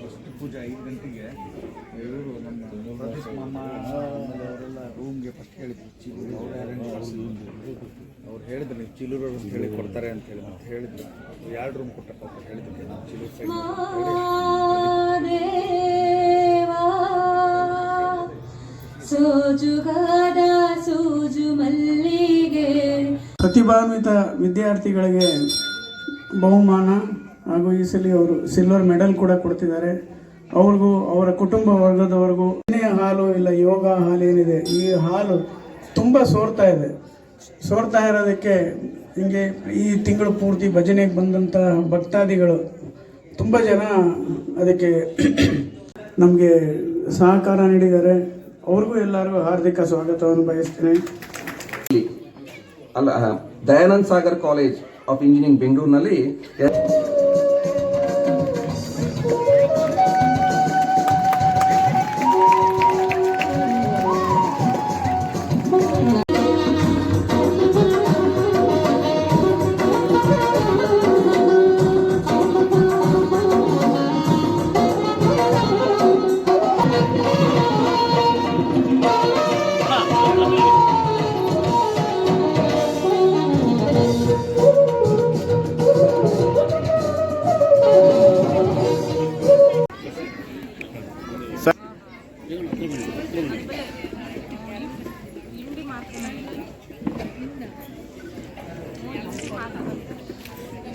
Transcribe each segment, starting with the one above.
First ಪೂಜೆ ಐದು ಗಂಟೆಗೆ ಇವರು ನಮ್ಮ ಪ್ರದೀಪ್ ಮಾಮ ಆಮೇಲೆ ಅವರೆಲ್ಲ ರೂಮ್ಗೆ ಫಸ್ಟ್ ಹೇಳಿದ್ರು ಚಿಲ್ಲೂರು ಅವರೇ ಅರೇಂಜ್ ಮಾಡಿಸಿದ್ರು ಅವ್ರು ಹೇಳಿದ್ರು ನೀವು ಚಿಲ್ಲೂರು ಅಂತ ಹೇಳಿ ಕೊಡ್ತಾರೆ ಅಂತ ಹೇಳಿ ಮತ್ತೆ ಹೇಳಿದ್ರು. ಎರಡು ರೂಮ್ ಕೊಟ್ಟಪ್ಪ ಅಂತ ಹೇಳಿದ್ರು. ಚಿಲ್ಲೂರು ಸೈಡ್ ಪ್ರತಿಭಾನ್ವಿತ ವಿದ್ಯಾರ್ಥಿಗಳಿಗೆ ಬಹುಮಾನ ಹಾಗೂ ಈ ಸಲ ಅವರು ಸಿಲ್ವರ್ ಮೆಡಲ್ ಕೂಡ ಕೊಡ್ತಿದ್ದಾರೆ. ಅವ್ರಿಗೂ ಅವರ ಕುಟುಂಬ ವರ್ಗದವರೆಗೂ ಹಾಲು ಇಲ್ಲ, ಯೋಗ ಹಾಲು ಏನಿದೆ, ಈ ಹಾಲು ತುಂಬ ಸೋರ್ತಾ ಇದೆ. ಸೋರ್ತಾ ಇರೋದಕ್ಕೆ ಹಿಂಗೆ ಈ ತಿಂಗಳು ಪೂರ್ತಿ ಭಜನೆಗೆ ಬಂದಂಥ ಭಕ್ತಾದಿಗಳು ತುಂಬ ಜನ ಅದಕ್ಕೆ ನಮಗೆ ಸಹಕಾರ ನೀಡಿದ್ದಾರೆ. ಅವ್ರಿಗೂ ಎಲ್ಲರಿಗೂ ಹಾರ್ದಿಕ ಸ್ವಾಗತವನ್ನು ಬಯಸ್ತೇನೆ. ಅಲ್ಲ Dayanand Sagar college of engineering ಬೆಂಗಳೂರಿನಲ್ಲಿ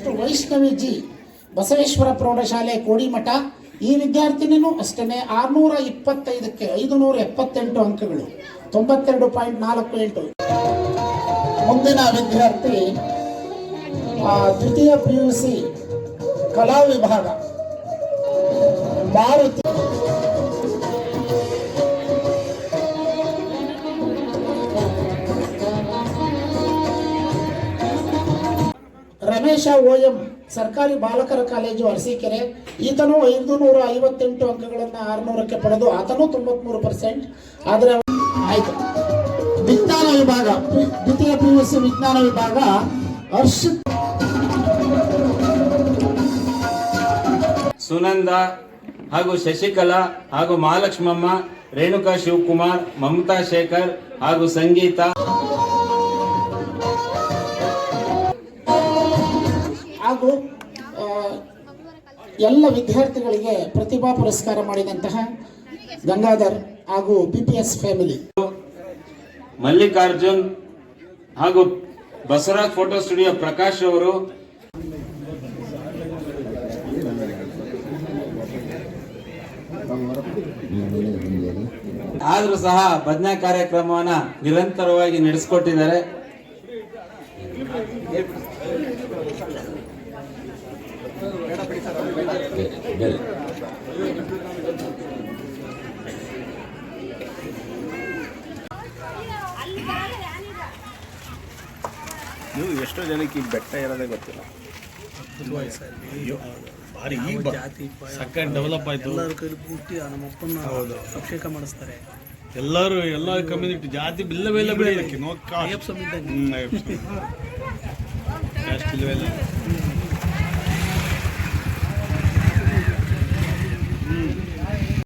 ನೆಕ್ಸ್ಟ್ ವೈಷ್ಣವಿ ಜಿ ಬಸವೇಶ್ವರ ಪ್ರೌಢಶಾಲೆ ಕೋಡಿಮಠ, ಈ ವಿದ್ಯಾರ್ಥಿನಿಯೂ ಅಷ್ಟೇ ಆರುನೂರ ಇಪ್ಪತ್ತೈದಕ್ಕೆ ಐದುನೂರ ಎಪ್ಪತ್ತೆಂಟು ಅಂಕಗಳು, ತೊಂಬತ್ತೆರಡು ಪಾಯಿಂಟ್ ನಾಲ್ಕು ಎಂಟು. ಮುಂದಿನ ವಿದ್ಯಾರ್ಥಿ ದ್ವಿತೀಯ ಪಿ ಯು ಸಿ ಕಲಾ ವಿಭಾಗ. ಮಾರುತಿ ರಮೇಶ ಓಎಂ ಸರ್ಕಾರಿ ಬಾಲಕರ ಕಾಲೇಜು ಅರಸೀಕೆರೆ. ಈತನು ಐದು ನೂರ ಐವತ್ತೆಂಟು ಅಂಕಗಳನ್ನು ಆರುನೂರಕ್ಕೆ ಪಡೆದು ಆತನು ತೊಂಬತ್ಮೂರು ಪರ್ಸೆಂಟ್. ಆದರೆ ಆಯಿತು. ವಿಜ್ಞಾನ ವಿಭಾಗ, ದ್ವಿತೀಯ ಪಿ ಯು ಸಿ ವಿಜ್ಞಾನ ವಿಭಾಗ ಹರ್ಷಿತ್ ಸುನಂದ ಹಾಗೂ ಶಶಿಕಲಾ ಹಾಗೂ ಮಹಾಲಕ್ಷ್ಮಮ್ಮ, ರೇಣುಕಾ ಶಿವಕುಮಾರ್, ಮಮತಾ ಶೇಖರ್ ಹಾಗೂ ಸಂಗೀತ ಹಾಗೂ ಎಲ್ಲ ವಿದ್ಯಾರ್ಥಿಗಳಿಗೆ ಪ್ರತಿಭಾ ಪುರಸ್ಕಾರ ಮಾಡಿದಂತಹ ಗಂಗಾಧರ್ ಹಾಗೂ B P S family Mallikarjun ಹಾಗೂ ಬಸವರಾಜ್ ಫೋಟೋ ಸ್ಟುಡಿಯೋ ಪ್ರಕಾಶ್ ಅವರು ಆದರೂ ಸಹ ಭಜನಾ ಕಾರ್ಯಕ್ರಮವನ್ನ ನಿರಂತರವಾಗಿ ನಡೆಸಿಕೊಟ್ಟಿದ್ದಾರೆ. ನೀವು ಎಷ್ಟೋ ಜನಕ್ಕೆ ಈ ಬೆಟ್ಟ ಇರೋದೇ ಗೊತ್ತಿಲ್ಲ. ಭಾರಿ ಜಾತಿ ಸಕ್ಕರೆ ಡೆವಲಪ್ ಆಯ್ತು. ಎಲ್ಲರ ಕೈಲಿ ಪೂರ್ತಿ ನಮ್ಮ ಅಪ್ಪನ ಅಭಿಷೇಕ ಮಾಡಿಸ್ತಾರೆ. ಎಲ್ಲರೂ ಎಲ್ಲ ಕಮ್ಯುನಿಟಿ ಜಾತಿ ಬಿಲ್ಲ ಬೇಲೆ ಬಿಡಲಿಕ್ಕೆ ನೋ ಅಯ್ಯಪ್ಪ ಸ್ವಾಮಿ ಇದ್ದಂಗೆ. ಕ್ಯಾಸ್ಟ್ ಇಲ್ಲವೇ ಇಲ್ಲ